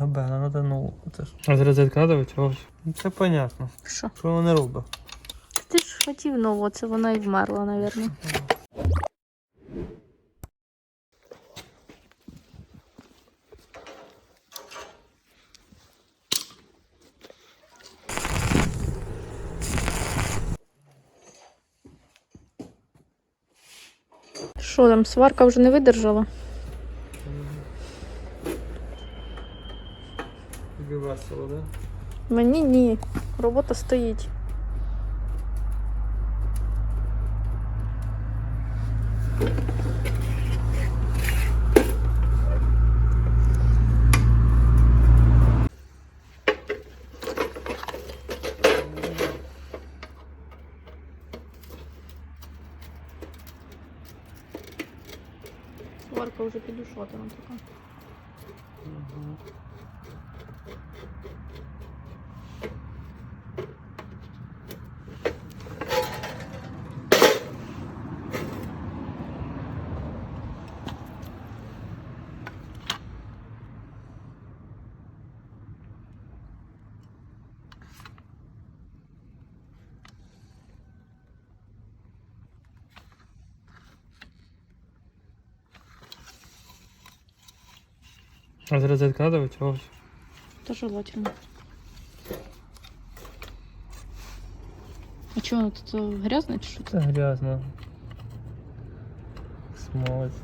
Габена, надо нову. Це ж. А з розетки треба витягувати? Ну це понятно. Що? Що вона робить? Ти ж хотів нову, це вона і вмерла, мабуть. Що там, сварка вже не видержала? Тобі весело, да? Мені ні. Робота стоїть. Сварка вже підійшла там така. А з розетки треба витягувати? Та желательно. А что, тут грязно чи що? Це грязно. Смолиться.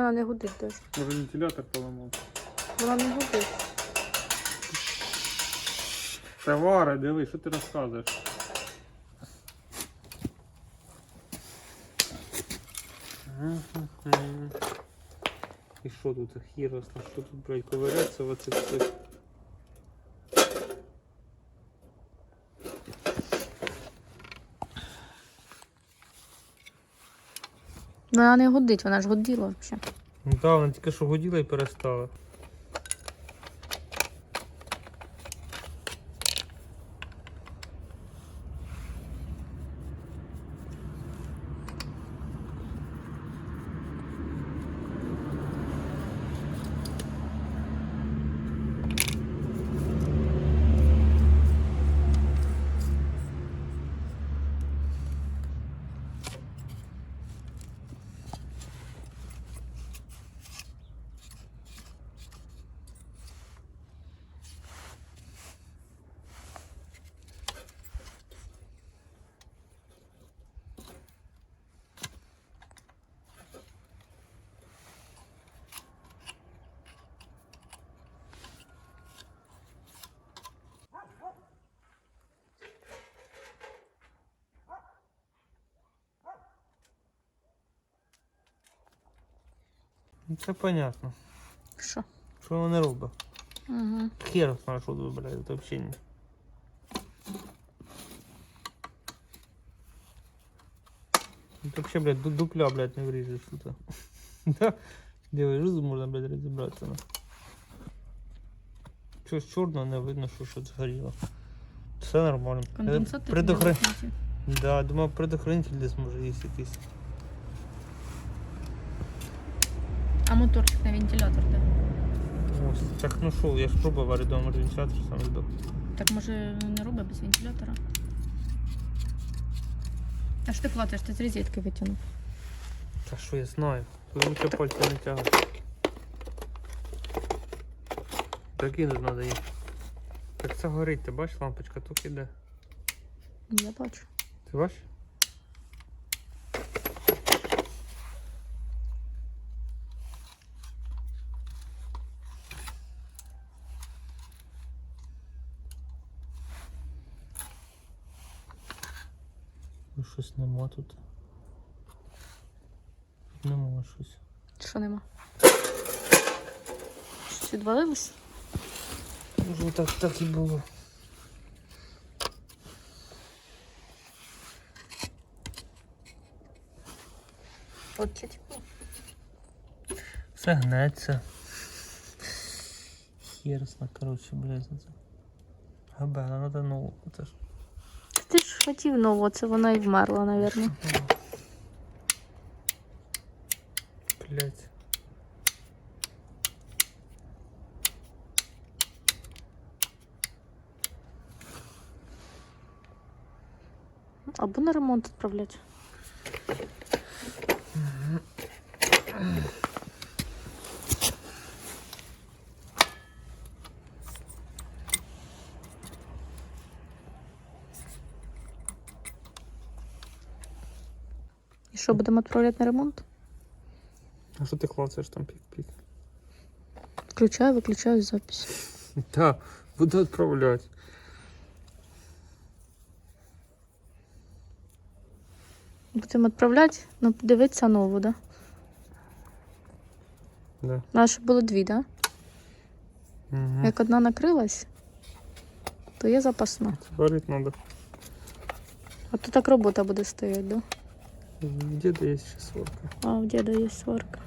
Вона не гудить теж. Може вентилятор поламав. Вона не гудить. Товари, диви, що ти розказуєш? І що тут хіросно, що тут, блядь, ковиряться в оцих Вона не годить, вона ж годіла взагалі. Ну так, вона тільки що годіла і перестала. Це понятно. Що? Що вона робить? Угу. Хер знає, що блядь, це взагалі не. Ну, Ты вообще, блядь, ду- дупля, блядь, не врежешь тут. Да? Делай жизнь можно, блядь, разобраться. На. Чого з чорного не видно, що щось згоріло. Все нормально. Конденсат Е, предохран... Да, думав, предохранитель десь може є якийсь. Моторчик на вентилятор? Ось, так ну що, я ж варити дома вентилятор сам здох. Так може не робить без вентилятора? А що ти платиш? Ти з розетки витягнув. Та що я знаю. Лучше пальці не тягати. Прикинути треба їх. Так це горить, ти бачиш, лампочка тут іде. Я бачу. Ти бачиш? Ну, Щось нема тут. Нема щось. Що нема? Щось відвалилось? Може так, так і було. От чи тепло. Все гнеться. Херсно, короче, блядь. Габе, надо нову. Це ж. Ти ж хотів нову, це вона і вмерла, напевно. Блять. Або на ремонт відправляти. Будемо відправляти на ремонт? А що ти клацаєш там пік-пік? Включаю, виключаю запись. Да, буду відправляти. Будемо відправляти, ну подивитися нову, да? Да. Наші було дві, да? Угу. Як одна накрилась, то є запасна. Варить надо. А то так робота буде стояти, да? Где-то есть ще сварка. А у діда є сварка.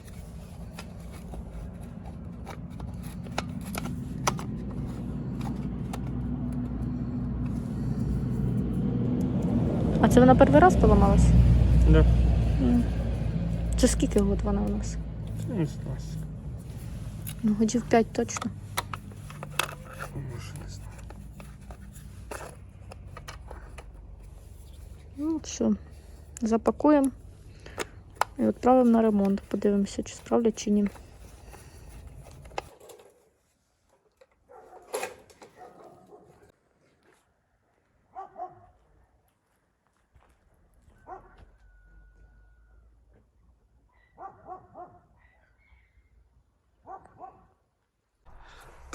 А це вона перший раз поламалась? Да. Це скільки год вона у нас? Це не знаю. Ну, годів 5 точно. Може, не знаю. Ну, все. Запакуємо і відправимо на ремонт. Подивимося, чи справлять, чи ні.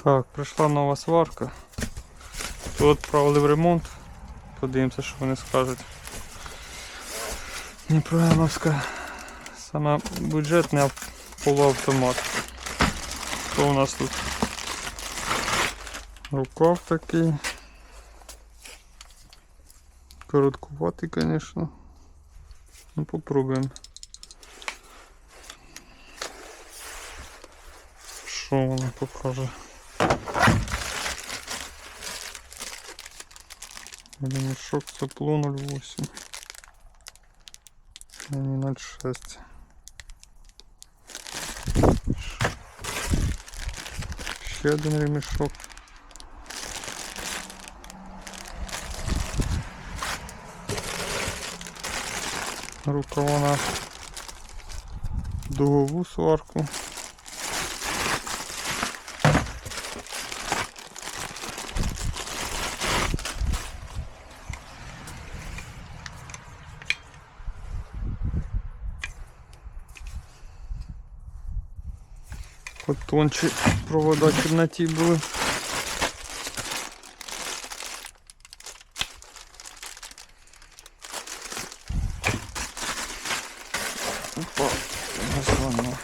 Так, прийшла нова сварка. Тут відправили в ремонт. Подивимося, що вони скажуть. Дніпроемовська. Саме бюджетний полуавтомат. Що у нас тут? Рукав такий. Короткуватий, звісно. Ну, попробуємо. Що вона покаже? Ремешок сопло 08. Не 06. Ще один ремешок. Рукава на дугову сварку. Потонче провода в темноті були. Опа, названо.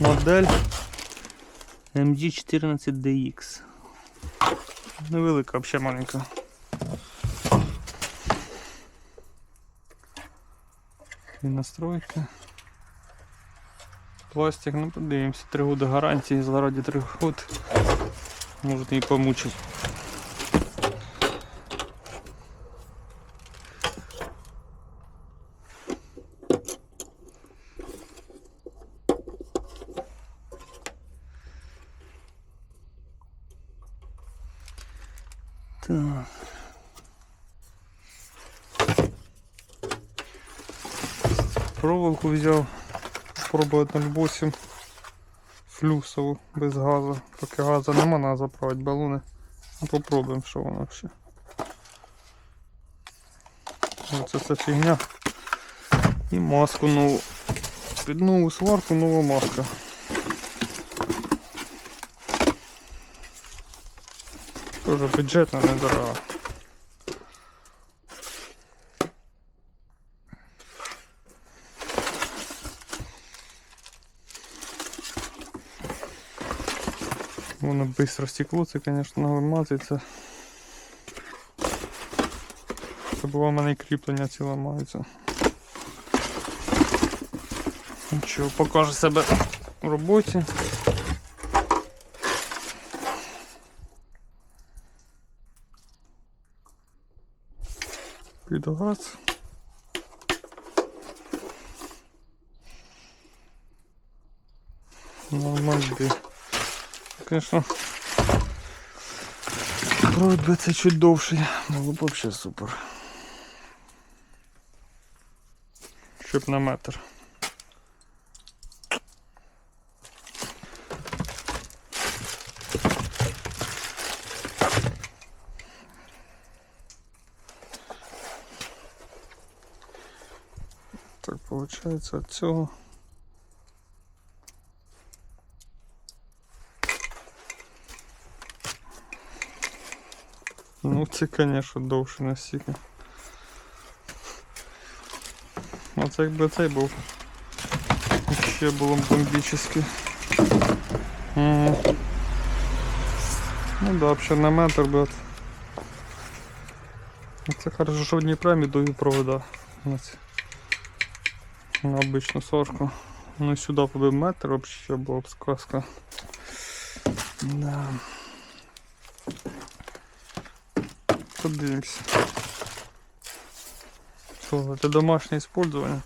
Модель MG14DX. Невелика, взагалі маленька. І настройка. Пластик, ну подивимося, 3 года гарантії, заради 3 год. Может і помучить. проволоку взяв, спробую 0,8 флюсову без газу. Поки газу нема, треба заправити балони. Ну, попробуємо, що воно ще. Оце ну, вся фігня. І маску нову. Під нову сварку нова маска. Тоже бюджетна не дорога. Воно быстро стекло, це, конечно, вимазується. Це було в мене і кріплення ці ламаються. Нічого, покаже себе в роботі. Під газ. Нормально. Конечно. Провод би це чуть довший. Було б взагалі супер. Щоб на метр. Так, получается от цього. Ну, це, конечно, довше настільки. Оце якби цей був. Ще було бомбічний. Ну да, взагалі на метр. Ну, Це хорошо, що в Дніпрі мідові провода. На, обичну сорку. Ну сюди би метр взагалі була б сказка. Да. Подивимось. Что, это домашнее использование?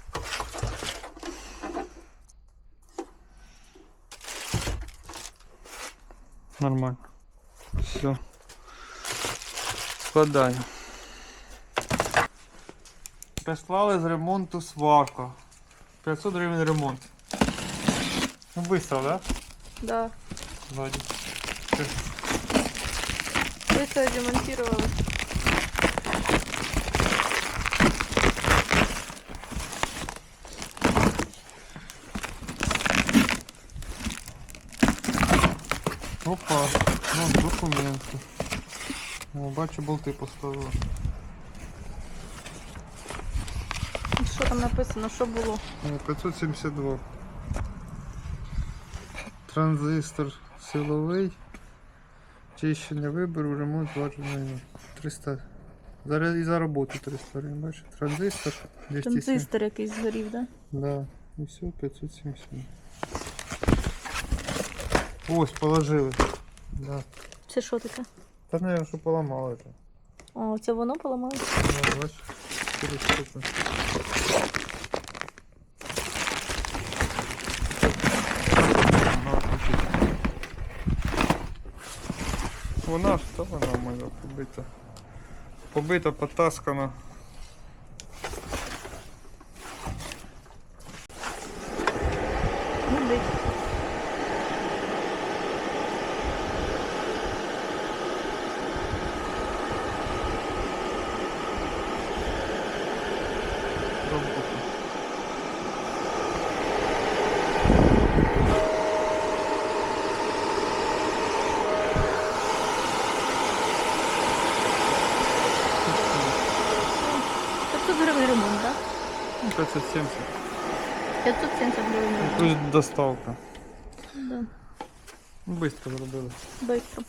Нормально. Все. Складаємо. Прислали з ремонту сварку. 500 гривень ремонт. Ну, быстро, да? Да. Вроде. Ви це Опа, ну документи. О, бачу, болти поставили. Що там написано, що було? О, 572. Транзистор силовий. Чищення вибору, ремонт важливий. 300. Зараз і за роботу 300 гривень, бачиш? Транзистор 207. Транзистор якийсь згорів, да? Да. І все, 570. Ось, положили. Да. Це що таке? Та наверное, що поламали це. О, це воно поламалося? Ну, 4 штуки. Вона ж та вона моя побита. Побита, потаскана. Гудить. Робота. П'ятсот гривень ремонт, так? Ну, 570. 570 гривень. Плюс доставка. Да. Быстро зробили. Быстро.